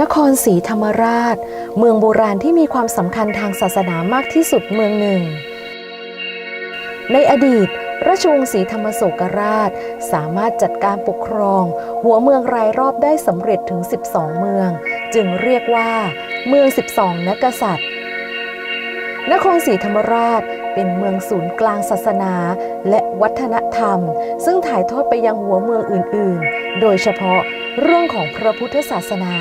นครศรีธรรมราช เมืองโบราณที่มีความสำคัญทางศาสนามากที่สุดเมืองหนึ่ง ในอดีต ราชวงศ์ศรีธรรมโศกราช สามารถจัดการปกครอง หัวเมืองรายรอบได้สำเร็จถึง 12 เมือง จึงเรียกว่า เมือง 12 นักกษัตริย์ นครศรีธรรมราชเป็นเมืองศูนย์กลางศาสนาและวัฒนธรรม ซึ่งถ่ายทอดไปยังหัวเมืองอื่น ๆ โดยเฉพาะเรื่องของพระพุทธศาสนา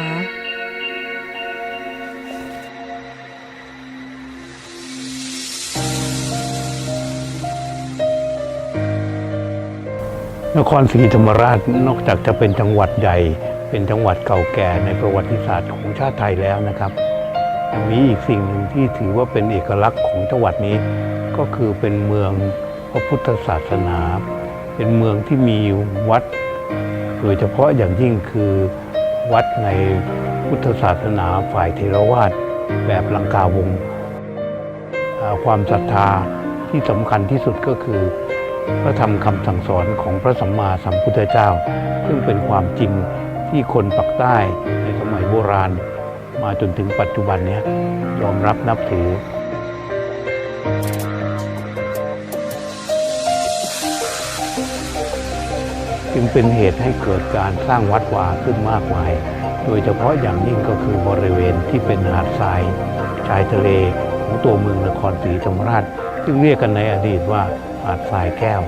นครศรีธรรมราชนอกจากจะเป็นจังหวัดใหญ่เป็นจังหวัดเก่าแก่ในประวัติศาสตร์ของชาติไทยแล้วนะครับยังมีอีกสิ่งหนึ่งที่ถือว่าเป็นเอกลักษณ์ของจังหวัดนี้ก็คือเป็นเมืองพระพุทธศาสนา เป็นเมืองที่มีวัด โดยเฉพาะอย่างยิ่งคือวัดในพุทธศาสนาฝ่ายเทรวาสแบบลังกาวง ความศรัทธาที่สำคัญที่สุดก็คือ พระธรรมคำสั่งสอนของพระสัมมาสัมพุทธเจ้า ซึ่งเป็นความจริงที่คนปักใต้ในสมัยโบราณ มาจนถึงปัจจุบันนี้ยยอมรับนับถือจึงเป็นเหตุให้เกิดการสร้างวัดวาขึ้นมากมาย โดยเฉพาะอย่างยิ่งก็คือบริเวณที่เป็นหาดทราย ชายทะเลของตัวเมืองนครศรีธรรมราช ซึ่งเรียกกันในอดีตว่า หาดทรายแก้ว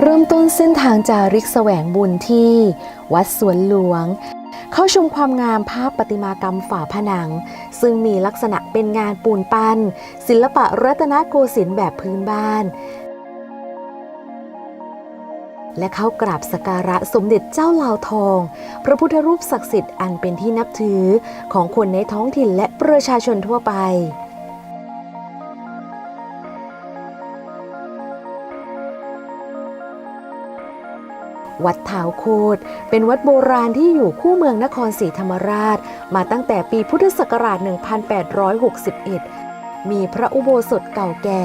เริ่มต้นเส้นทางจาริกแสวงบุญที่ วัดสวนหลวง เข้าชมความงามภาพประติมากรรมฝาผนัง ซึ่งมีลักษณะเป็นงานปูนปั้น ศิลปะรัตนโกสินทร์แบบพื้นบ้าน และเข้ากราบสการะสมเด็จเจ้าลาวทอง พระพุทธรูปศักดิ์สิทธิ์อันเป็นที่นับถือของคนในท้องถิ่นและประชาชนทั่วไปวัดเท้าโคดเป็นวัดโบราณที่อยู่คู่เมืองนครศรีธรรมราช มาตั้งแต่ปีพุทธศักราช 1861 มีพระอุโบสถเก่าแก่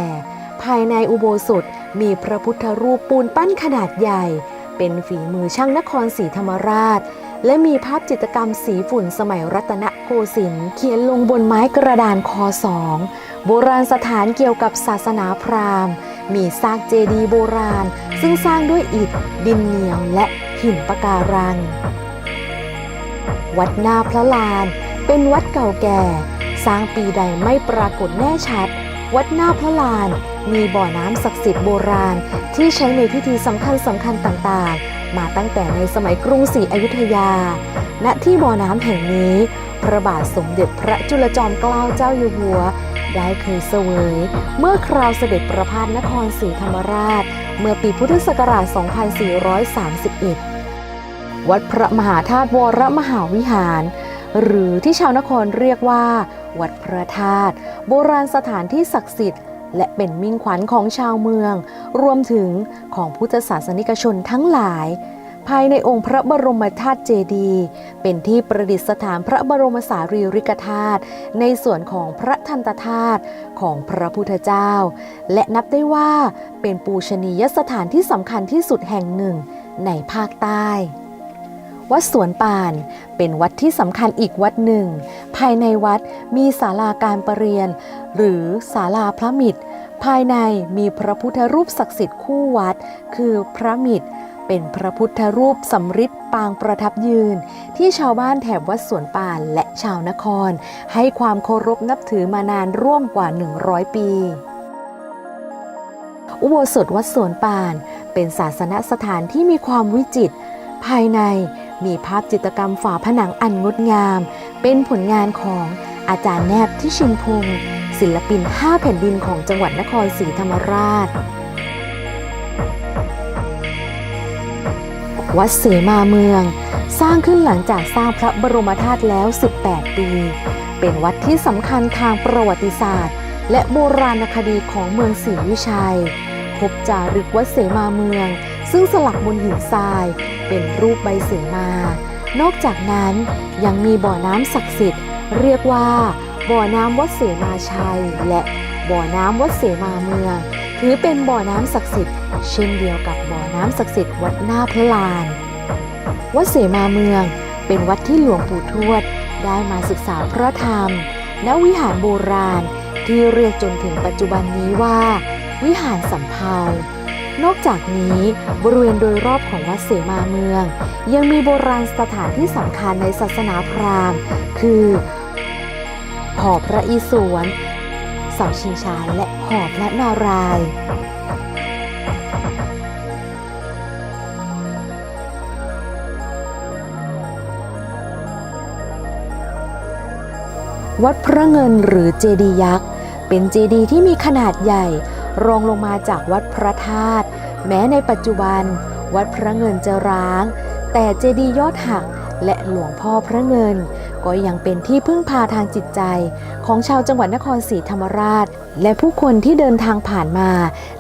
ภายในอุโบสถ มีพระพุทธรูปปูนปั้นขนาดใหญ่ เป็นฝีมือช่างนครศรีธรรมราช และมีภาพจิตรกรรมสีฝุ่นสมัยรัตนโกสินทร์เขียนลงบนไม้กระดานคอสองโบราณสถานเกี่ยวกับศาสนาพราหมณ์ มีซากเจดีย์โบราณ ซึ่งสร้างด้วยอิฐ ดินเหนียวและหินปะการัง วัดหน้าพระลาน เป็นวัดเก่าแก่ สร้างปีใดไม่ปรากฏแน่ชัด วัดหน้าพระลาน มีบ่อน้ำศักดิ์สิทธิ์โบราณ ที่ใช้ในพิธีสำคัญสำคัญต่างๆ มาตั้งแต่ในสมัยกรุงศรีอยุธยา ณที่บ่อน้ำแห่งนี้ พระบาทสมเด็จพระจุลจอมเกล้าเจ้าอยู่หัว ได้เคยเสวย เมื่อคราวเสด็จประพาสนครศรีธรรมราช เมื่อปีพุทธศักราช 2431 วัดพระมหาธาตุวรมหาวิหาร หรือที่ชาวนครเรียกว่า วัดพระธาตุโบราณสถานที่ศักดิ์สิทธิ์ และเป็นมิ่งขวัญของชาวเมือง รวมถึงของพุทธศาสนิกชนทั้งหลาย ภายในองค์พระบรมธาตุเจดีย์เป็นที่ประดิษฐานพระบรมสารีริกธาตุในส่วนของพระทันตธาตุของพระพุทธเจ้า และนับได้ว่าเป็นปูชนียสถานที่สำคัญที่สุดแห่งหนึ่งในภาคใต้ วัดสวนป่าน เป็นวัดที่สำคัญอีกวัดหนึ่ง ภายในวัดมีศาลาการประเรียน หรือศาลาพระมิตร ภายในมีพระพุทธรูปศักดิ์สิทธิ์คู่วัด คือพระมิตร เป็นพระพุทธรูปสำริดปางประทับยืน ที่ชาวบ้านแถบวัดสวนป่านและชาวนคร ให้ความเคารพนับถือมานานร่วมกว่า 100 ปีอุโบสถวัดสวนป่าน เป็นศาสนสถานที่มีความวิจิตร ภายใน มีภาพจิตรกรรมฝาผนังอันงดงาม เป็นผลงานของอาจารย์แนบที่ชินพงศ์ศิลปิน 5 แผ่นดินของจังหวัดนครศรีธรรมราช วัดเสมาเมือง สร้างขึ้นหลังจากสร้างพระบรมธาตุแล้ว 18 ปี เป็นวัดที่สำคัญทางประวัติศาสตร์ และโบราณคดีของเมืองศรีวิชัยพบจารึกวัดเสมาเมือง ซึ่งสลักบนหินทราย เป็นรูปใบเสมา นอกจากนั้นยังมีบ่อน้ำศักดิ์สิทธิ์ เรียกว่า บ่อน้ำวัดเสมาชัย และบ่อน้ำวัดเสมาเมือง ถือเป็นบ่อน้ำศักดิ์สิทธิ์เช่นเดียวกับบ่อน้ำศักดิ์สิทธิ์วัดหน้าพระลาน วัดเสมาเมือง เป็นวัดที่หลวงปู่ทวด ได้มาศึกษาพระธรรมณวิหารโบราณที่เรียกจนถึงปัจจุบันนี้ว่า วิหารสำเภา นอกจากนี้บริเวณโดยรอบของวัดเสมาเมือง ยังมีโบราณสถานที่สำคัญในศาสนาพราหมณ์ คือหอพระอิศวรเสาชิงช้าและหอพระนารายวัดพระเงินหรือเจดีย์ยักษ์ เป็นเจดีย์ที่มีขนาดใหญ่ รองลงมาจากวัดพระธาตุแม้ในปัจจุบัน วัดพระเงินจะร้าง แต่เจดีย์ยอดหักและหลวงพ่อพระเงิน ก็ยังเป็นที่พึ่งพาทางจิตใจ ของชาวจังหวัดนครศรีธรรมราช และผู้คนที่เดินทางผ่านมา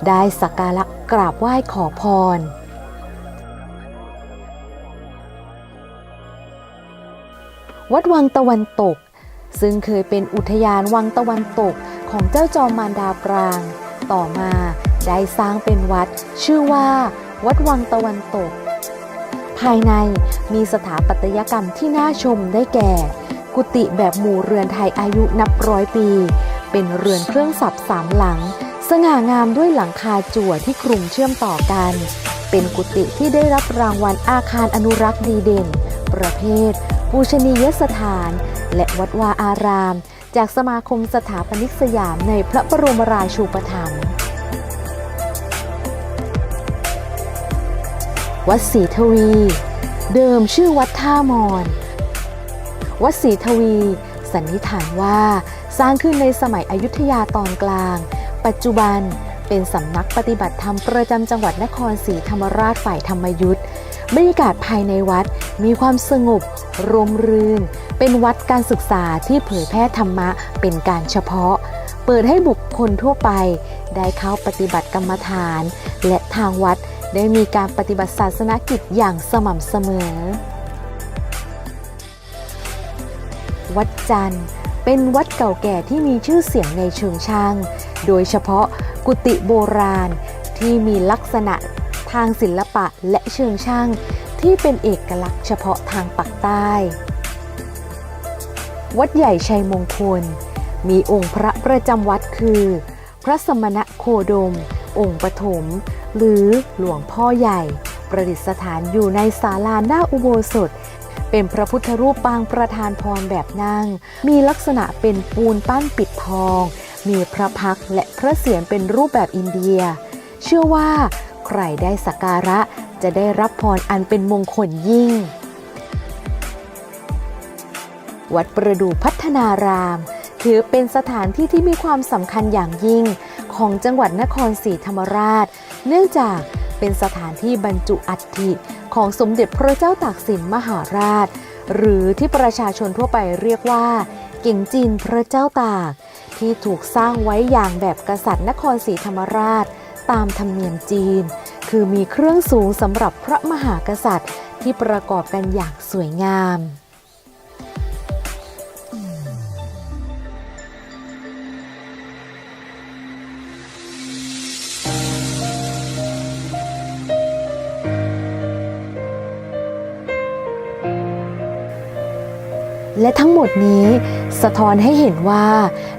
ได้สักการะกราบไหว้ขอพรวัดวังตะวันตก ซึ่งเคยเป็นอุทยานวังตะวันตกของเจ้าจอมมารดากลาง ต่อมา ได้สร้างเป็นวัด ชื่อว่า วัดวังตะวันตก ภายในมีสถาปัตยกรรมที่น่าชมได้แก่ กุฏิแบบหมู่เรือนไทยอายุนับร้อยปี เป็นเรือนเครื่องสับสามหลัง สง่างามด้วยหลังคาจั่วที่คลุมเชื่อมต่อกัน เป็นกุฏิที่ได้รับรางวัลอาคารอนุรักษ์ดีเด่น ประเภทปูชนียสถาน และวัดวาอาราม จากสมาคมสถาปนิกสยามในพระบรมราชูปถัมภ์ วัดศรีทวี เดิมชื่อวัดท่ามอน วัดศรีทวี สันนิษฐานว่าสร้างขึ้นในสมัยอยุธยาตอนกลาง ปัจจุบันเป็นสำนักปฏิบัติธรรมประจำจังหวัดนครศรีธรรมราชฝ่ายธรรมยุทธ์บรรยากาศภายในวัดมีความสงบร่มรื่น เป็นวัดการศึกษาที่เผยแพร่ธรรมะเป็นการเฉพาะ เปิดให้บุคคลทั่วไป ได้เข้าปฏิบัติกรรมฐาน และทางวัด ได้มีการปฏิบัติศาสนกิจอย่างสม่ำเสมอ วัดจันทร์เป็นวัดเก่าแก่ที่มีชื่อเสียงในเชิงช่าง โดยเฉพาะกุฏิโบราณที่มีลักษณะทางศิลปะและเชิงช่างที่เป็นเอกลักษณ์เฉพาะทางปักใต้ วัดใหญ่ชัยมงคล มีองค์พระประจำวัดคือ พระสมณะโคดม องค์ปฐมหรือหลวงพ่อใหญ่ ประดิษฐานอยู่ในศาลาหน้าอุโบสถ เป็นพระพุทธรูปปางประธานพรแบบนั่ง มีลักษณะเป็นปูนปั้นปิดทอง มีพระพักและพระเศียรเป็นรูปแบบอินเดีย เชื่อว่าใครได้สักการะจะได้รับพรอันเป็นมงคลยิ่ง วัดประดู่พัฒนาราม ถือเป็นสถานที่ที่มีความสำคัญอย่างยิ่ง ของจังหวัดนครศรีธรรมราช เนื่องจากเป็นสถานที่บรรจุอัฐิของสมเด็จพระเจ้าตากสินมหาราช หรือที่ประชาชนทั่วไปเรียกว่า เก่งจีนพระเจ้าตาก ที่ถูกสร้างไว้อย่างแบบกษัตริย์นครศรีธรรมราช ตามธรรมเนียมจีน คือมีเครื่องสูงสำหรับพระมหากษัตริย์ที่ประกอบกันอย่างสวยงาม และทั้งหมดนี้สะท้อนให้เห็นว่า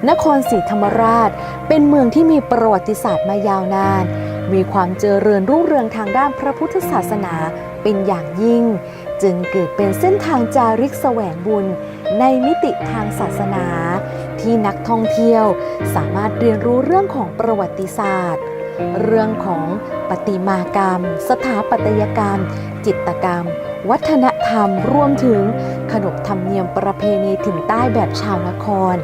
นครศรีธรรมราช เป็นเมืองที่มีประวัติศาสตร์มายาวนาน มีความเจริญรุ่งเรืองทางด้านพระพุทธศาสนาเป็นอย่างยิ่ง จึงเกิดเป็นเส้นทางจาริกแสวงบุญ ในมิติทางศาสนา ที่นักท่องเที่ยวสามารถเรียนรู้เรื่องของประวัติศาสตร์ เรื่องของประติมากรรม สถาปัตยกรรม จิตรกรรม วัฒนธรรมรวมถึงขนบธรรมเนียมประเพณีถิ่นใต้แบบชาวนคร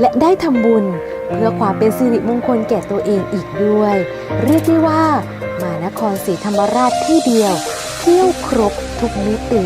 และได้ทำบุญเพื่อความเป็นสิริมงคลแก่ตัวเองอีกด้วย เรียกได้ว่ามานครศรีธรรมราชที่เดียว เที่ยวครบทุกมิติ